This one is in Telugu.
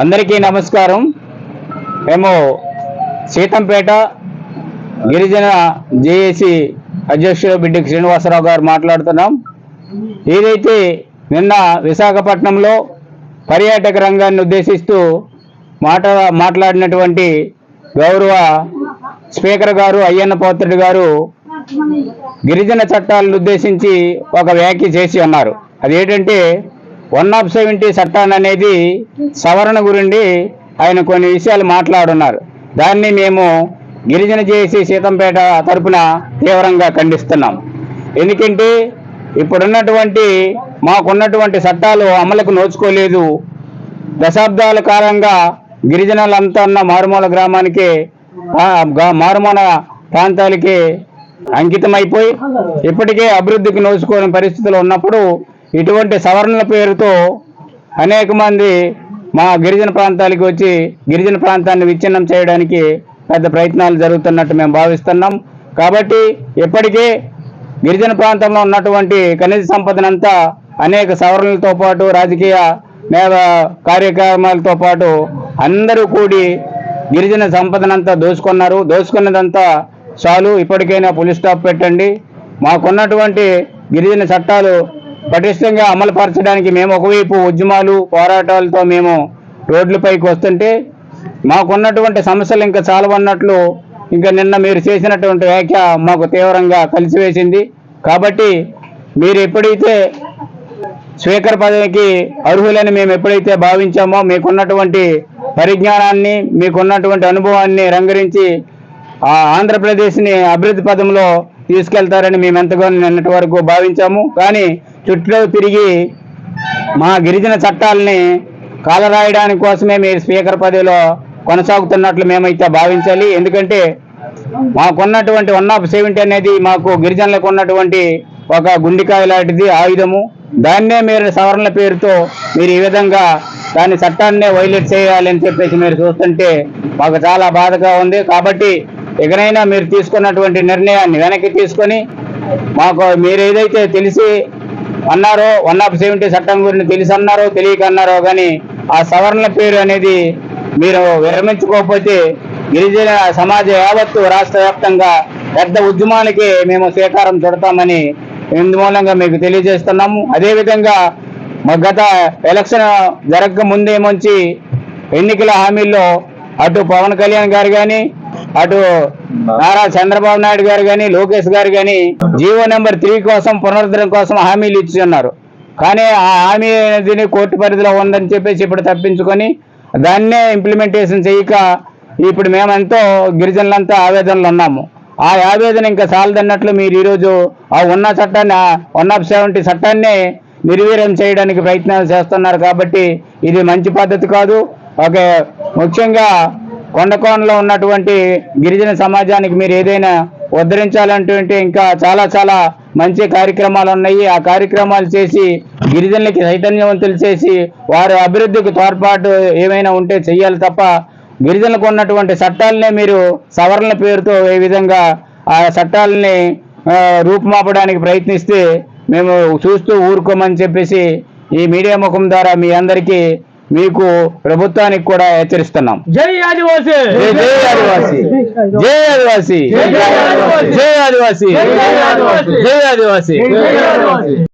అందరికీ నమస్కారం. మేము సీతంపేట గిరిజన జేఏసీ అధ్యక్షుడు బిడ్డి శ్రీనివాసరావు గారు మాట్లాడుతున్నాం. ఏదైతే నిన్న విశాఖపట్నంలో పర్యాటక రంగాన్ని ఉద్దేశిస్తూ మాట మాట్లాడినటువంటి గౌరవ స్పీకర్ గారు అయ్యన్న పోత్రుడు గారు గిరిజన చట్టాలను ఉద్దేశించి ఒక వ్యాఖ్య చేసి ఉన్నారు. అదేంటంటే వన్ ఆఫ్ సెవెంటీ చట్టాన్ని అనేది సవరణ గురించి ఆయన కొన్ని విషయాలు మాట్లాడున్నారు. దాన్ని మేము గిరిజన చేసి సీతంపేట తరపున తీవ్రంగా ఖండిస్తున్నాం. ఎందుకంటే ఇప్పుడున్నటువంటి మాకున్నటువంటి చట్టాలు అమలుకు నోచుకోలేదు. దశాబ్దాల కాలంగా గిరిజనులంతా ఉన్న మారుమూల గ్రామానికి మారుమూల ప్రాంతాలకి అంకితమైపోయి ఇప్పటికే అభివృద్ధికి నోచుకోని పరిస్థితులు ఉన్నప్పుడు ఇటువంటి సవరణల పేరుతో అనేక మంది మా గిరిజన ప్రాంతాలకు వచ్చి గిరిజన ప్రాంతాన్ని విచ్ఛిన్నం చేయడానికి పెద్ద ప్రయత్నాలు జరుగుతున్నట్టు మేము భావిస్తున్నాం. కాబట్టి ఇప్పటికే గిరిజన ప్రాంతంలో ఉన్నటువంటి ఖనిజ సంపదనంతా అనేక సవరణలతో పాటు రాజకీయ కార్యక్రమాలతో పాటు అందరూ కూడి గిరిజన సంపదనంతా దోచుకున్నారు. దోచుకున్నదంతా చాలు ఇప్పటికైనా పులి స్టాప్ పెట్టండి. మాకున్నటువంటి గిరిజన చట్టాలు పటిష్టంగా అమలుపరచడానికి మేము ఒకవైపు ఉద్యమాలు పోరాటాలతో మేము రోడ్లపైకి వస్తుంటే మాకున్నటువంటి సమస్యలు ఇంకా చాలవన్నట్లు ఇంకా నిన్న మీరు చేసినటువంటి వ్యాఖ్య మాకు తీవ్రంగా కలిసివేసింది. కాబట్టి మీరు ఎప్పుడైతే స్పీకర్ పదవికి అర్హులని మేము ఎప్పుడైతే భావించామో మీకున్నటువంటి పరిజ్ఞానాన్ని మీకున్నటువంటి అనుభవాన్ని రంగరించి ఆ ఆంధ్రప్రదేశ్ని అభివృద్ధి పదంలో తీసుకెళ్తారని మేము ఎంతగానో నిన్నటి వరకు భావించాము. కానీ చుట్టూ తిరిగి మా గిరిజన చట్టాలని కాలరాయడానికి కోసమే మీరు స్పీకర్ పదవిలో కొనసాగుతున్నట్లు మేమైతే భావించాలి. ఎందుకంటే మాకున్నటువంటి వన్ ఆఫ్ సెవెంటీ అనేది మాకు గిరిజనులకు ఉన్నటువంటి ఒక గుండికాయ లాంటిది ఆయుధము. దాన్నే మీరు సవరణల పేరుతో మీరు ఈ విధంగా దాని చట్టాన్ని వైలేట్ చేయాలని చెప్పేసి మీరు చూస్తుంటే మాకు చాలా బాధగా ఉంది. కాబట్టి ఇకనైనా మీరు తీసుకున్నటువంటి నిర్ణయాన్ని వెనక్కి తీసుకొని మాకు మీరు ఏదైతే తెలిసి అన్నారో వన్ ఆఫ్ సెవెంటీ చట్టం గురించి తెలిసి అన్నారో తెలియక అన్నారో కానీ ఆ సవరణ పేరు అనేది మీరు విరమించుకోకపోతే గిరిజన సమాజ యావత్తు రాష్ట్ర వ్యాప్తంగా పెద్ద ఉద్యమానికి మేము శ్రీకారం చుడతామని ఇందుమూలంగా మీకు తెలియజేస్తున్నాము. అదేవిధంగా మా గత ఎలక్షన్ జరగక ముందేమొంచి ఎన్నికల హామీల్లో అటు పవన్ కళ్యాణ్ గారు కానీ అటు నారా చంద్రబాబు నాయుడు గారు కానీ లోకేష్ గారు కానీ జీవో నెంబర్ త్రీ కోసం పునరుద్ధరణ కోసం హామీలు ఇచ్చి ఉన్నారు. కానీ ఆ హామీ అనేది కోర్టు పరిధిలో ఉందని చెప్పేసి ఇప్పుడు తప్పించుకొని దాన్నే ఇంప్లిమెంటేషన్ చేయక ఇప్పుడు మేమెంతో గిరిజనులంతా ఆవేదనలు ఉన్నాము. ఆ ఆవేదన ఇంకా చాలదన్నట్లు మీరు ఈరోజు ఆ ఉన్న చట్టాన్ని వన్ ఆఫ్ సెవెంటీ చట్టాన్ని నిర్వీర్యం చేయడానికి ప్రయత్నాలు చేస్తున్నారు కాబట్టి ఇది మంచి పద్ధతి కాదు. ఒక ముఖ్యంగా కొండకోనలో ఉన్నటువంటి గిరిజన సమాజానికి మీరు ఏదైనా ఉద్ధరించాలంటే ఇంకా చాలా చాలా మంచి కార్యక్రమాలు ఉన్నాయి. ఆ కార్యక్రమాలు చేసి గిరిజనులకి చైతన్యవంతులు చేసి వారి అభివృద్ధికి తోడ్పాటు ఏమైనా ఉంటే చెయ్యాలి తప్ప గిరిజనులకు ఉన్నటువంటి చట్టాలనే మీరు సవరణల పేరుతో ఏ విధంగా ఆ చట్టాలని రూపుమాపడానికి ప్రయత్నిస్తే మేము చూస్తూ ఊరుకోమని చెప్పేసి ఈ మీడియా ముఖం ద్వారా మీ అందరికీ మీకు ప్రభుత్వానికి కూడా హెచ్చరిస్తున్నాం. జై ఆదివాసీ! జై ఆదివాసి! జై ఆదివాసి. జై ఆదివాసి! జై ఆదివాసీ!